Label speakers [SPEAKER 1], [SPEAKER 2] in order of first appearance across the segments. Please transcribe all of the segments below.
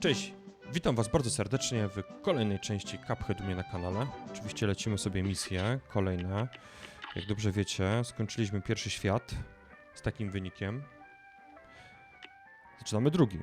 [SPEAKER 1] Cześć, witam was bardzo serdecznie w kolejnej części Cuphead u mnie na kanale. Oczywiście lecimy sobie misje kolejne. Jak dobrze wiecie, skończyliśmy pierwszy świat z takim wynikiem. Zaczynamy drugi.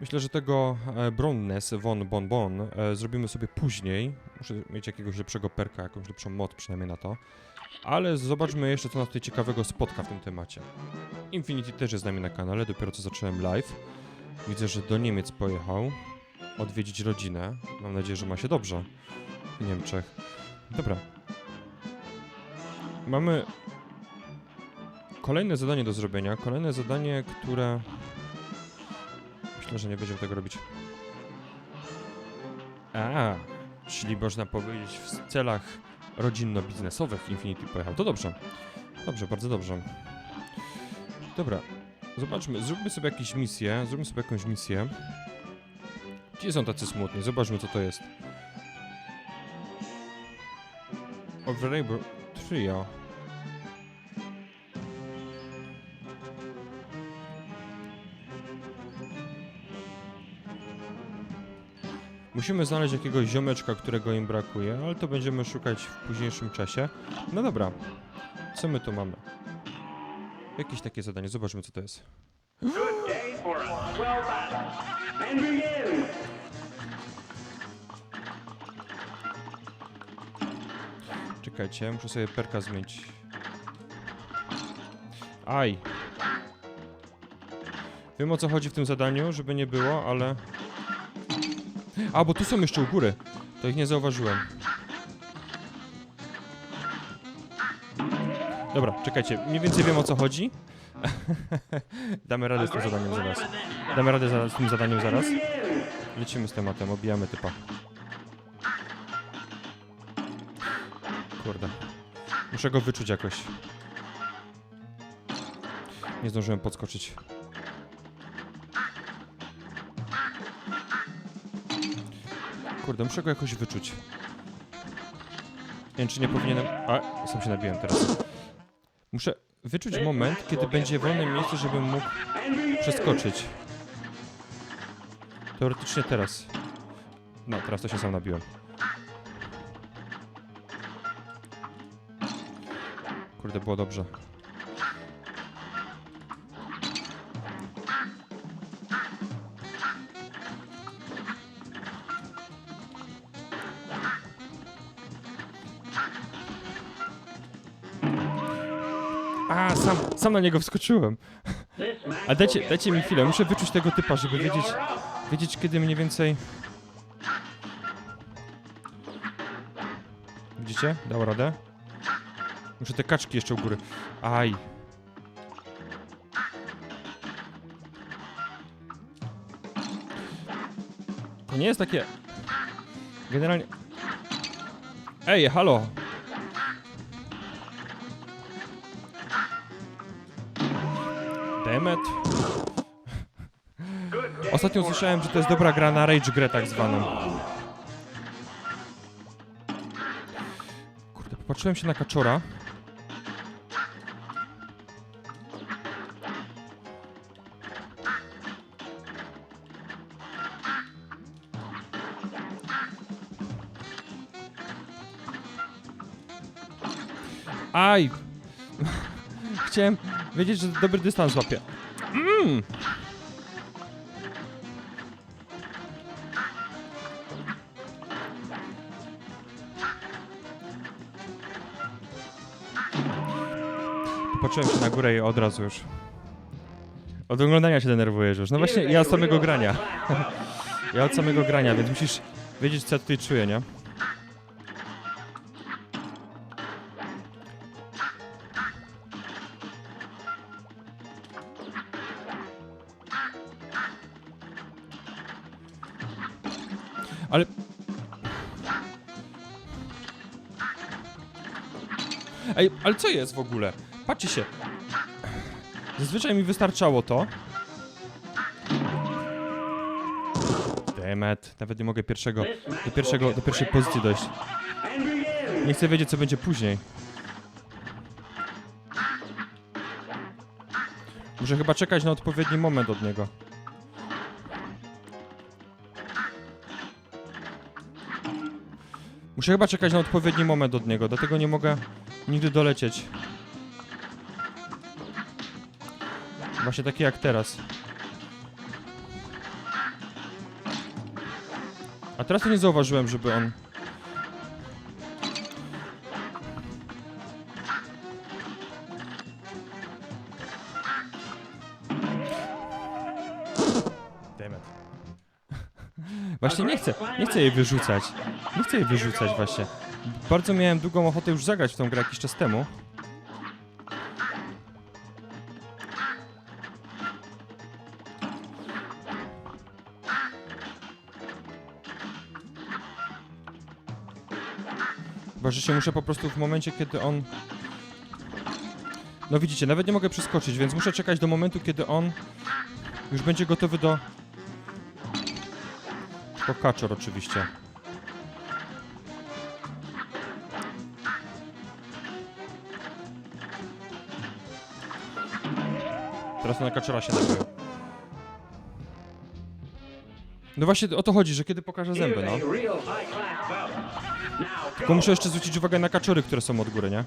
[SPEAKER 1] Myślę, że tego e, Bronnes von Bon Bon e, zrobimy sobie później. Muszę mieć jakiegoś lepszego perka, jakąś lepszą mod przynajmniej na to. Ale zobaczmy jeszcze, co nas tutaj ciekawego spotka w tym temacie. Infinity też jest z nami na kanale, dopiero co zacząłem live. Widzę, że do Niemiec pojechał odwiedzić rodzinę. Mam nadzieję, że ma się dobrze w Niemczech. Dobra. Mamy kolejne zadanie do zrobienia. Kolejne zadanie, które... Myślę, że nie będziemy tego robić. A, czyli można powiedzieć w celach rodzinno-biznesowych Infinity pojechał. To dobrze. Dobrze, bardzo dobrze. Dobra, zobaczmy, zróbmy sobie jakieś misje, zróbmy sobie jakąś misję. Gdzie są tacy smutni? Zobaczmy, co to jest. Overlabor Trio. Musimy znaleźć jakiegoś ziomeczka, którego im brakuje, ale to będziemy szukać w późniejszym czasie. No dobra, co my tu mamy? Jakieś takie zadanie, zobaczmy co to jest. Czekajcie, muszę sobie perka zmienić. Aj! Wiem o co chodzi w tym zadaniu, żeby nie było, ale... A, bo tu są jeszcze u góry. To ich nie zauważyłem. Dobra, czekajcie, mniej więcej wiem o co chodzi. Damy radę z tym zadaniem zaraz. Damy radę z tym zadaniem zaraz. Lecimy z tematem, obijamy typa. Kurde. Muszę go wyczuć jakoś. Nie zdążyłem podskoczyć. Kurde, muszę go jakoś wyczuć. Nie wiem, czy nie powinienem... A, sam się nabiłem teraz. Muszę wyczuć moment, kiedy będzie wolne miejsce, żebym mógł przeskoczyć. Teoretycznie teraz. No, teraz to się sam nabiłem. Kurde, było dobrze. Sam, na niego wskoczyłem. A dajcie, dajcie mi chwilę, muszę wyczuć tego typa, żeby wiedzieć, wiedzieć kiedy mniej więcej... Widzicie? Dał radę? Muszę te kaczki jeszcze u góry. Aj. To nie jest takie... Generalnie... Ej, halo! Demet. Ostatnio słyszałem, że to jest dobra gra na rage grę tak zwaną. Kurde, popatrzyłem się na kaczora. Aj! Chciałem wiedzieć, że dobry dystans łapie. Mm. Popatrzyłem się na górę i od razu już. Od oglądania się denerwujesz już. No właśnie, ja od samego grania. Ja od samego grania, więc musisz wiedzieć, co ja tutaj czuję, nie? Ale co jest w ogóle? Patrzcie się. Zazwyczaj mi wystarczało to. Demet, nawet nie mogę pierwszego, do, pierwszego, do pierwszej pozycji dojść. Nie chcę wiedzieć, co będzie później. Muszę chyba czekać na odpowiedni moment od niego. Muszę chyba czekać na odpowiedni moment od niego, dlatego nie mogę nigdy dolecieć. Właśnie taki jak teraz. A teraz to nie zauważyłem, żeby on... Dammit. Właśnie nie chcę, nie chcę jej wyrzucać. Nie chcę jej wyrzucać właśnie. Bardzo miałem długą ochotę już zagrać w tą grę jakiś czas temu. Chyba, że się muszę po prostu w momencie, kiedy on... No widzicie, nawet nie mogę przeskoczyć, więc muszę czekać do momentu, kiedy on już będzie gotowy do... To kaczor oczywiście. Teraz na kaczora się nabył. No właśnie o to chodzi, że kiedy pokaże zęby, no. Tylko muszę jeszcze zwrócić uwagę na kaczory, które są od góry, nie?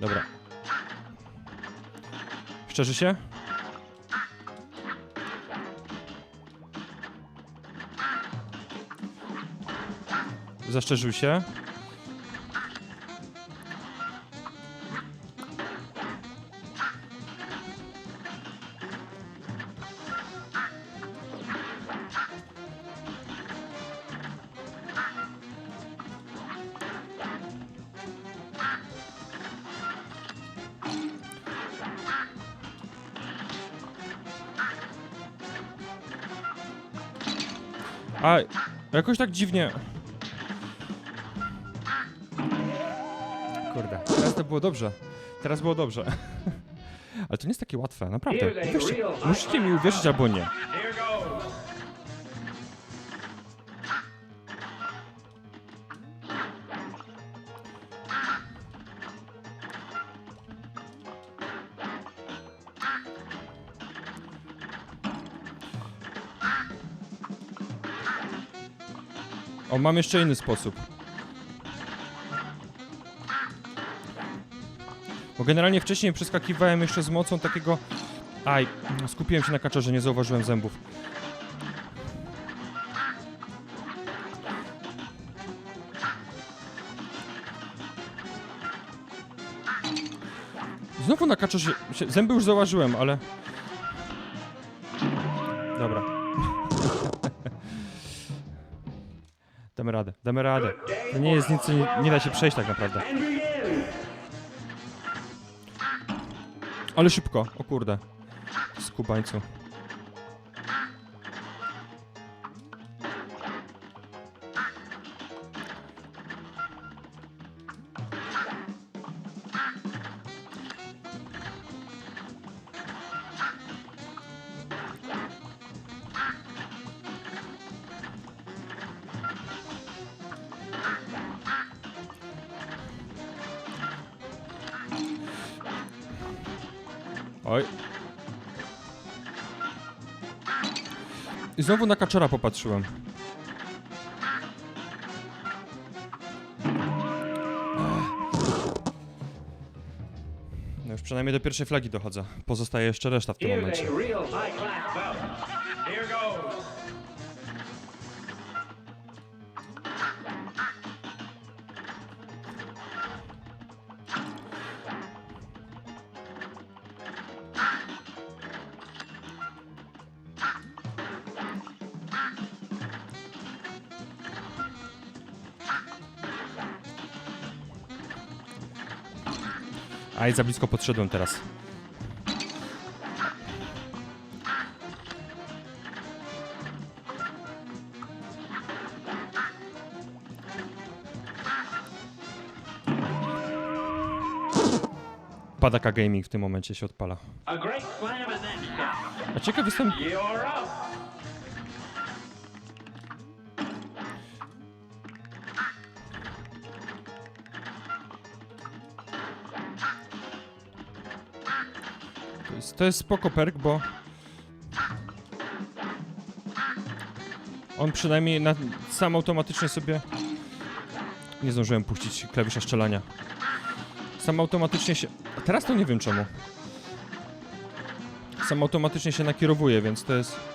[SPEAKER 1] Dobra. Szczerzy się? Zaszczerzył się. A jakoś tak dziwnie. Kurde, teraz to było dobrze. Teraz było dobrze. Ale to nie jest takie łatwe, naprawdę. Musicie mi uwierzyć albo nie. O, mam jeszcze inny sposób. Bo generalnie wcześniej przeskakiwałem jeszcze z mocą takiego... Aj, skupiłem się na kaczorze, nie zauważyłem zębów. Znowu na kaczorze... się- Zęby już zauważyłem, ale... Damy radę, damy radę. To nie jest nic, nie, nie da się przejść tak naprawdę. Ale szybko, o kurde. Skubańcu. Oj. I znowu na kaczora popatrzyłem. No już przynajmniej do pierwszej flagi dochodzę. Pozostaje jeszcze reszta w tym momencie. Aj, za blisko podszedłem teraz. Padaka Gaming w tym momencie się odpala.
[SPEAKER 2] A
[SPEAKER 1] ciekaw jestem, to jest, to jest spoko perk, bo... On przynajmniej na, sam automatycznie sobie... Nie zdążyłem puścić klawisza strzelania. Sam automatycznie się... A teraz to nie wiem czemu. Sam automatycznie się nakierowuje, więc to jest...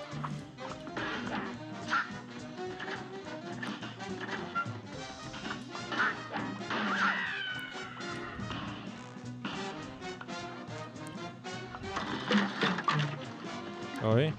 [SPEAKER 1] Oj.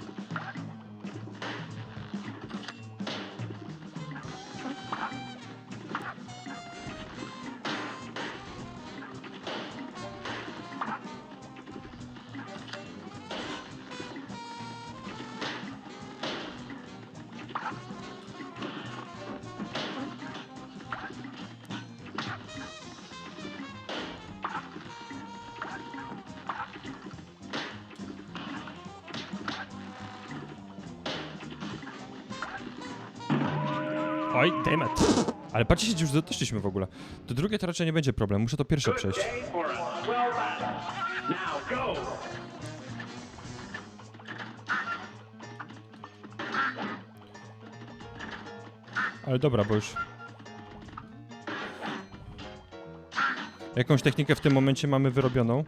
[SPEAKER 1] Oj, dammit. Ale patrzcie, już doszliśmy w ogóle. To drugie to raczej nie będzie problem, muszę to pierwsze przejść. Ale dobra, bo już... Jakąś technikę w tym momencie mamy wyrobioną.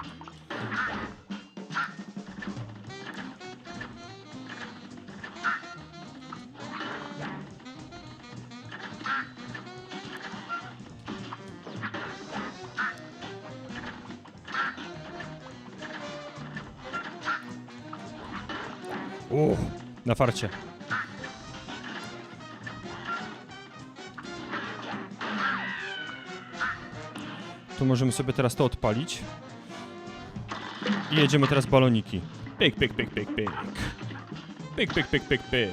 [SPEAKER 1] Uff, na farcie. Tu możemy sobie teraz to odpalić. I jedziemy teraz baloniki. Pyk, pyk, pyk, pyk, pyk. Pyk, pyk, pyk, pyk, pyk.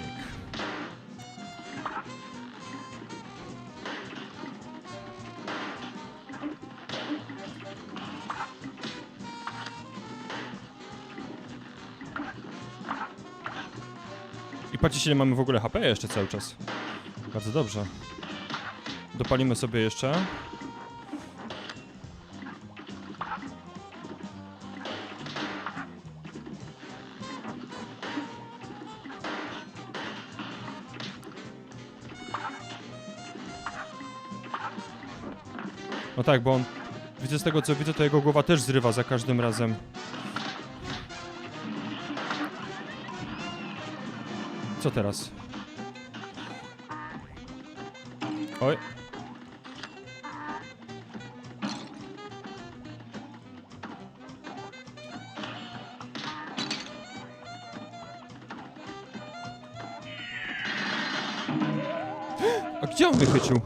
[SPEAKER 1] Patrzcie, ile mamy w ogóle HP jeszcze cały czas. Bardzo dobrze. Dopalimy sobie jeszcze. No tak, bo on... Widzę z tego co widzę, to jego głowa też zrywa za każdym razem. Co teraz? Oj. A gdzie on mnie chycił?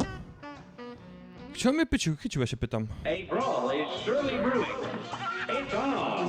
[SPEAKER 1] Gdzie on mnie? Chycił, ja się pytam.
[SPEAKER 2] A brawl is surely brewing. It's on.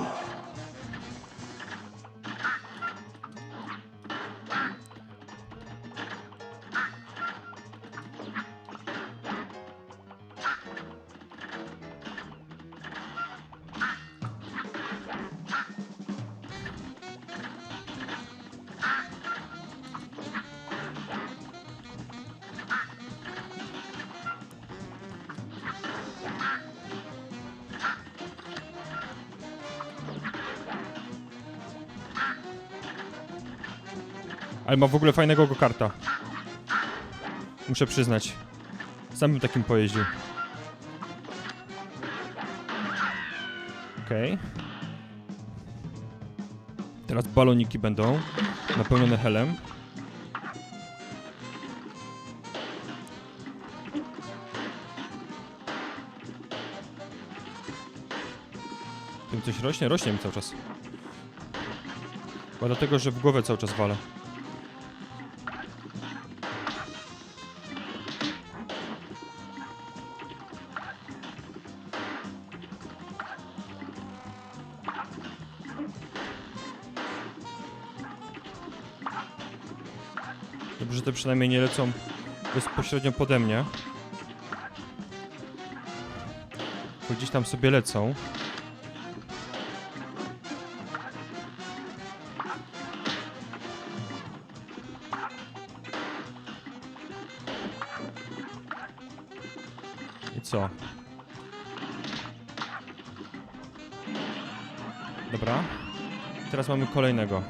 [SPEAKER 1] Ale ma w ogóle fajnego go-karta. Muszę przyznać. Sam bym takim pojeździł. Okej. Teraz baloniki będą napełnione helem. Tym coś rośnie? Rośnie mi cały czas. Chyba dlatego, że w głowę cały czas walę. Te przynajmniej nie lecą bezpośrednio pode mnie. Bo gdzieś tam sobie lecą. I co? Dobra. Teraz mamy kolejnego.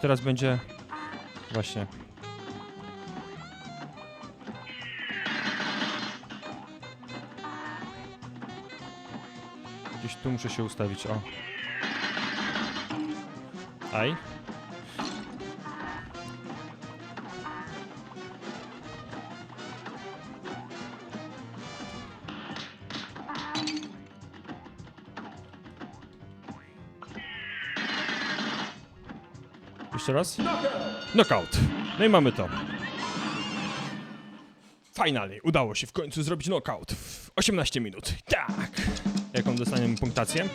[SPEAKER 1] Teraz będzie... Właśnie. Gdzieś tu muszę się ustawić, o. Aj. Jeszcze raz. Knockout. No i mamy to. Finally, udało się w końcu zrobić knockout w 18 minut. Tak! Jaką dostaniemy punktację?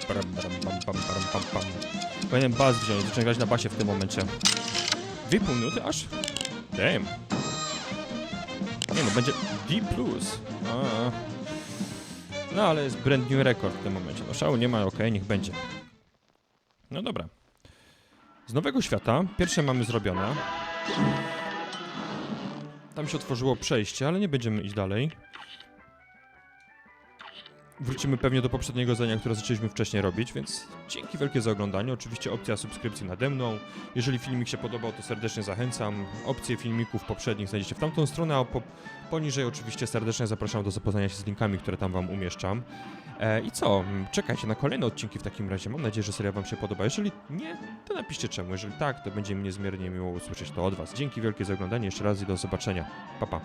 [SPEAKER 1] Powinienem bas wziąć, grać na basie w tym momencie. Dwie pół minuty aż? Damn. Nie no, będzie D+. A. No ale jest brand new record w tym momencie. No szału nie ma, okej, niech będzie. No dobra. Z nowego świata pierwsze mamy zrobione. Tam się otworzyło przejście, ale nie będziemy iść dalej. Wrócimy pewnie do poprzedniego zadania, które zaczęliśmy wcześniej robić, więc dzięki wielkie za oglądanie. Oczywiście opcja subskrypcji nade mną. Jeżeli filmik się podobał, to serdecznie zachęcam. Opcje filmików poprzednich znajdziecie w tamtą stronę, a po, poniżej oczywiście serdecznie zapraszam do zapoznania się z linkami, które tam wam umieszczam. E, I co? Czekajcie na kolejne odcinki w takim razie. Mam nadzieję, że seria wam się podoba. Jeżeli nie, to napiszcie czemu. Jeżeli tak, to będzie mi niezmiernie miło usłyszeć to od was. Dzięki wielkie za oglądanie jeszcze raz i do zobaczenia. Pa, pa.